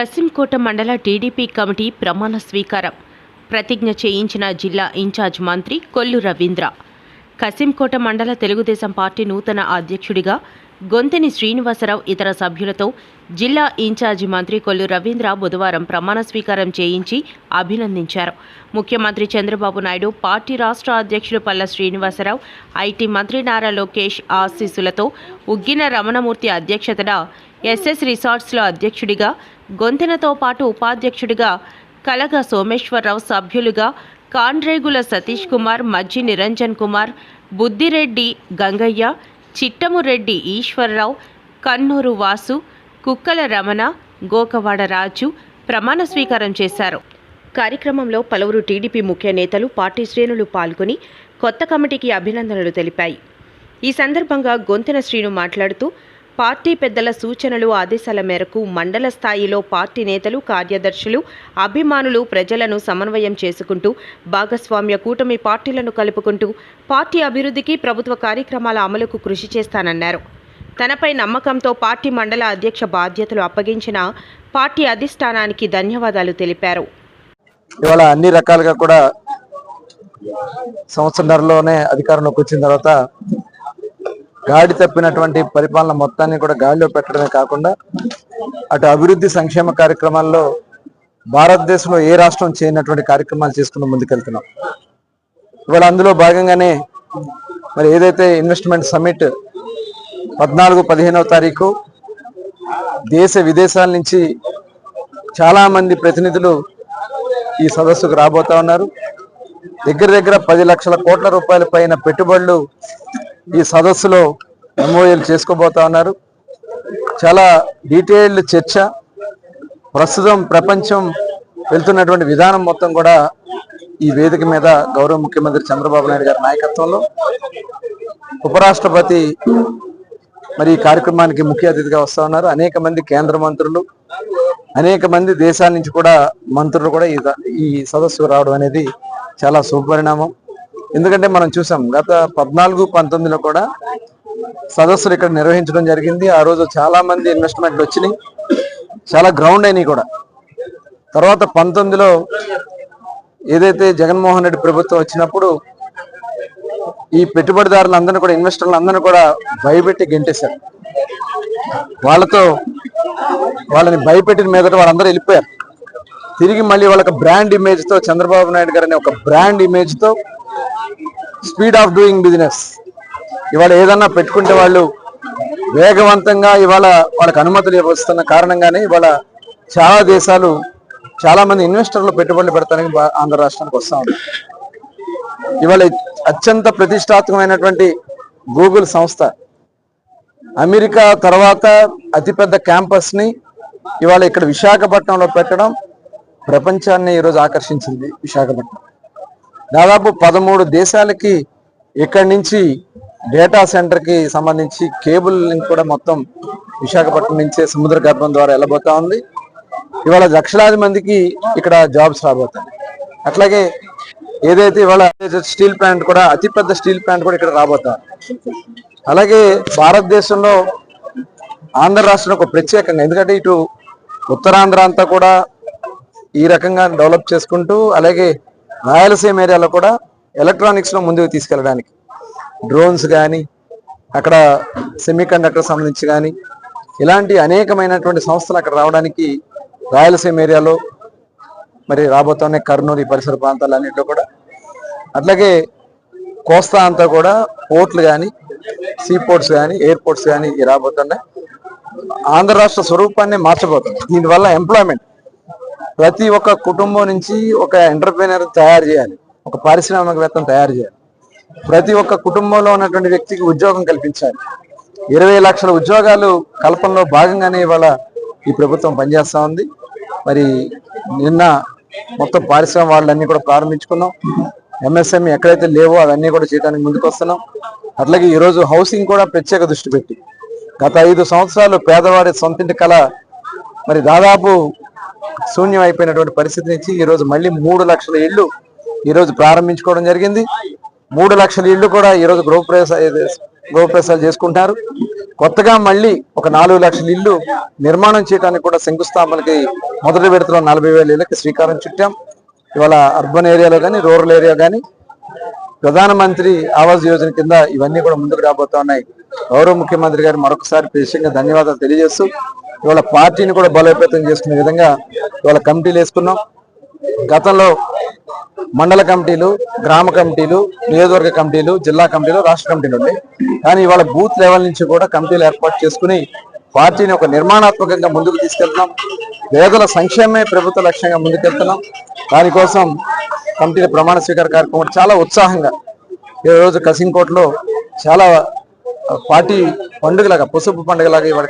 కసింకోట మండల TDP committee ప్రమాణ స్వీకారం. ప్రతిజ్ఞ చేయించిన జిల్లా ఇన్ఛార్జ్ మంత్రి కొల్లు రవీంద్ర. కసింకోట మండల తెలుగుదేశం పార్టీ నూతన అధ్యక్షుడిగా గొంతెని శ్రీనివాసరావు ఇతర సభ్యులతో జిల్లా ఇన్ఛార్జి మంత్రి కొల్లు రవీంద్ర బుధవారం ప్రమాణ స్వీకారం చేయించి అభినందించారు. ముఖ్యమంత్రి చంద్రబాబు నాయుడు పార్టీ రాష్ట్ర అధ్యక్షులు పల్ల శ్రీనివాసరావు ఐటీ మంత్రి నారా లోకేష్ ఆశీస్సులతో ఉగ్గిన రమణమూర్తి అధ్యక్షతన ఎస్ఎస్ రిసార్ట్స్లో అధ్యక్షుడిగా గొంతెనతో పాటు ఉపాధ్యక్షుడిగా కలగ సోమేశ్వరరావు సభ్యులుగా కాండ్రేగుల సతీష్ కుమార్ మజ్జి నిరంజన్ కుమార్ బుద్దిరెడ్డి గంగయ్య చిట్టమురెడ్డి ఈశ్వరరావు కన్నూరు వాసు కుక్కల రమణ గోకవాడ రాజు ప్రమాణ స్వీకారం చేశారు. కార్యక్రమంలో పలువురు టీడీపీ ముఖ్య నేతలు పార్టీ శ్రేణులు పాల్గొని కొత్త కమిటీకి అభినందనలు తెలిపాయి. ఈ సందర్భంగా గొంతెన శ్రీను మాట్లాడుతూ పార్టీ పెద్దల సూచనలు ఆదేశాల మేరకు మండల స్థాయిలో పార్టీ నేతలు కార్యదర్శులు అభిమానులు ప్రజలను సమన్వయం చేసుకుంటూ భాగస్వామ్య కూటమి పార్టీలను కలుపుకుంటూ పార్టీ అభివృద్ధికి ప్రభుత్వ కార్యక్రమాల అమలుకు కృషి చేస్తానన్నారు. తనపై నమ్మకంతో పార్టీ మండల అధ్యక్ష బాధ్యతలు అప్పగించిన పార్టీ అధిష్టానానికి ధన్యవాదాలు తెలిపారు. ఇవాళ అన్ని రకాలుగా కూడా సంవత్సరంలోనే అధికారంలోకి వచ్చిన తర్వాత గాడి తప్పినటువంటి పరిపాలన మొత్తాన్ని కూడా గాడిలో పెట్టడమే కాకుండా అటు అభివృద్ధి సంక్షేమ కార్యక్రమాల్లో భారతదేశంలో ఏ రాష్ట్రం చేయనటువంటి కార్యక్రమాలు చేసుకుని ముందుకెళ్తున్నాం. ఇవాళ అందులో భాగంగానే మరి ఏదైతే ఇన్వెస్ట్మెంట్ సమ్మిట్ పద్నాలుగు పదిహేనవ తారీఖు దేశ విదేశాల నుంచి చాలా మంది ప్రతినిధులు ఈ సదస్సుకు రాబోతా ఉన్నారు. దగ్గర దగ్గర పది లక్షల కోట్ల రూపాయల పైన పెట్టుబడులు ఈ సదస్సులో ఎంఓఎల్ చేసుకోబోతా ఉన్నారు. చాలా డీటెయిల్డ్ చర్చ. ప్రస్తుతం ప్రపంచం వెళ్తున్నటువంటి విధానం మొత్తం కూడా ఈ వేదిక మీద గౌరవ ముఖ్యమంత్రి చంద్రబాబు నాయుడు గారి నాయకత్వంలో. ఉపరాష్ట్రపతి మరి ఈ కార్యక్రమానికి ముఖ్య అతిథిగా వస్తూ ఉన్నారు. అనేక మంది కేంద్ర మంత్రులు అనేక మంది దేశాల నుంచి కూడా మంత్రులు కూడా ఈ ఈ సదస్సు రావడం అనేది చాలా శుభపరిణామం. ఎందుకంటే మనం చూసాం గత పద్నాలుగు పంతొమ్మిదిలో కూడా సదస్సులు ఇక్కడ నిర్వహించడం జరిగింది. ఆ రోజు చాలా మంది ఇన్వెస్ట్మెంట్లు వచ్చినాయి. చాలా గ్రౌండ్ అయినాయి కూడా. తర్వాత పంతొమ్మిదిలో ఏదైతే జగన్మోహన్ రెడ్డి ప్రభుత్వం వచ్చినప్పుడు ఈ పెట్టుబడిదారులందరినీ కూడా ఇన్వెస్టర్లు అందరినీ కూడా భయపెట్టి గెంటేశారు. వాళ్ళతో వాళ్ళని భయపెట్టిన మీదట వాళ్ళందరూ వెళ్ళిపోయారు. తిరిగి మళ్ళీ వాళ్ళకి బ్రాండ్ ఇమేజ్తో చంద్రబాబు నాయుడు గారు అనే ఒక బ్రాండ్ ఇమేజ్తో స్పీడ్ ఆఫ్ డూయింగ్ బిజినెస్. ఇవాళ ఏదన్నా పెట్టుకుంటే వాళ్ళు వేగవంతంగా ఇవాళ వాళ్ళకి అనుమతులు వస్తున్న కారణంగానే ఇవాళ చాలా దేశాలు చాలా మంది ఇన్వెస్టర్లు పెట్టుబడులు పెడతానికి ఆంధ్ర రాష్ట్రానికి వస్తా ఇవాళ అత్యంత ప్రతిష్టాత్మకమైనటువంటి గూగుల్ సంస్థ అమెరికా తర్వాత అతిపెద్ద క్యాంపస్ని ఇవాళ ఇక్కడ విశాఖపట్నంలో పెట్టడం ప్రపంచాన్ని ఈరోజు ఆకర్షించింది విశాఖపట్నం. దాదాపు పదమూడు దేశాలకి ఇక్కడి నుంచి డేటా సెంటర్కి సంబంధించి కేబుల్ లింక్ కూడా మొత్తం విశాఖపట్నం నుంచే సముద్ర గర్భం ద్వారా వెళ్ళబోతా ఉంది. ఇవాళ లక్షలాది మందికి ఇక్కడ జాబ్స్ రాబోతాయి. అట్లాగే ఏదైతే ఇవాళ స్టీల్ ప్లాంట్ కూడా అతిపెద్ద స్టీల్ ప్లాంట్ కూడా ఇక్కడ రాబోతా. అలాగే భారతదేశంలో ఆంధ్ర రాష్ట్రం ఒక ప్రత్యేకంగా ఎందుకంటే ఇటు ఉత్తరాంధ్ర అంతా కూడా ఈ రకంగా డెవలప్ చేసుకుంటూ అలాగే రాయలసీమ ఏరియాలో కూడా ఎలక్ట్రానిక్స్లో ముందుకు తీసుకెళ్ళడానికి. డ్రోన్స్ కానీ అక్కడ సెమీ కండక్టర్ సంబంధించి కానీ ఇలాంటి అనేకమైనటువంటి సంస్థలు అక్కడ రావడానికి రాయలసీమ ఏరియాలో మరి రాబోతున్నాయి కర్నూలు ఈ పరిసర ప్రాంతాలన్నింటిలో కూడా. అట్లాగే కోస్తా అంతా కూడా పోర్ట్లు కానీ సీ పోర్ట్స్ కానీ ఎయిర్పోర్ట్స్ కానీ ఇవి రాబోతున్నాయి. ఆంధ్ర రాష్ట్ర స్వరూపాన్ని మార్చబోతుంది దీనివల్ల ఎంప్లాయ్మెంట్ ప్రతి ఒక్క కుటుంబం నుంచి ఒక ఎంటర్ప్రీనర్ తయారు చేయాలి. ఒక పారిశ్రామికవేత్తను తయారు చేయాలి. ప్రతి ఒక్క కుటుంబంలో ఉన్నటువంటి వ్యక్తికి ఉద్యోగం కల్పించాలి. ఇరవై లక్షల ఉద్యోగాలు కల్పనలో భాగంగానే ఇవాళ ఈ ప్రభుత్వం పనిచేస్తా ఉంది. మరి నిన్న మొత్తం పారిశ్రామిక వాళ్ళన్నీ కూడా ప్రారంభించుకున్నాం. ఎంఎస్ఎంఈ ఎక్కడైతే లేవో అవన్నీ కూడా చేయడానికి ముందుకు వస్తున్నాం అట్లాగే ఈరోజు హౌసింగ్ కూడా ప్రత్యేక దృష్టి పెట్టి గత ఐదు సంవత్సరాలు పేదవాడి సొంతింటి కళ మరి దాదాపు శూన్యం అయిపోయినటువంటి పరిస్థితి నుంచి ఈ రోజు మళ్ళీ మూడు లక్షల ఇళ్ళు ఈ రోజు ప్రారంభించుకోవడం జరిగింది. మూడు లక్షల ఇళ్ళు కూడా ఈ రోజు గృహప్రవేశ గృహప్రవేశాలు చేసుకుంటారు కొత్తగా మళ్ళీ ఒక నాలుగు లక్షల ఇల్లు నిర్మాణం చేయడానికి కూడా శంకుస్థాపనకి మొదటి విడతలో నలభై వేల ఇళ్ళకి శ్రీకారం చుట్టాం. ఇవాళ అర్బన్ ఏరియాలో కానీ రూరల్ ఏరియా కానీ ప్రధానమంత్రి ఆవాస్ యోజన కింద ఇవన్నీ కూడా ముందుకు రాబోతా ఉన్నాయి. గౌరవ ముఖ్యమంత్రి గారు మరొకసారి ప్రత్యేకంగా ధన్యవాదాలు తెలియజేస్తూ ఇవాళ పార్టీని కూడా బలోపేతం చేసుకునే విధంగా ఇవాళ కమిటీలు వేసుకున్నాం. గతంలో మండల కమిటీలు గ్రామ కమిటీలు నియోజకవర్గ కమిటీలు జిల్లా కమిటీలు రాష్ట్ర కమిటీలు ఉన్నాయి. కానీ ఇవాళ బూత్ లెవెల్ నుంచి కూడా కమిటీలు ఏర్పాటు చేసుకుని పార్టీని ఒక నిర్మాణాత్మకంగా ముందుకు తీసుకెళ్తున్నాం. పేదల సంక్షేమమే ప్రభుత్వ లక్ష్యంగా ముందుకెళ్తున్నాం. దానికోసం కమిటీల ప్రమాణ స్వీకార కార్యక్రమం చాలా ఉత్సాహంగా ఈ రోజు కసింకోట్లో చాలా పార్టీ పండుగలాగా పసుపు పండుగలాగా ఇవాళ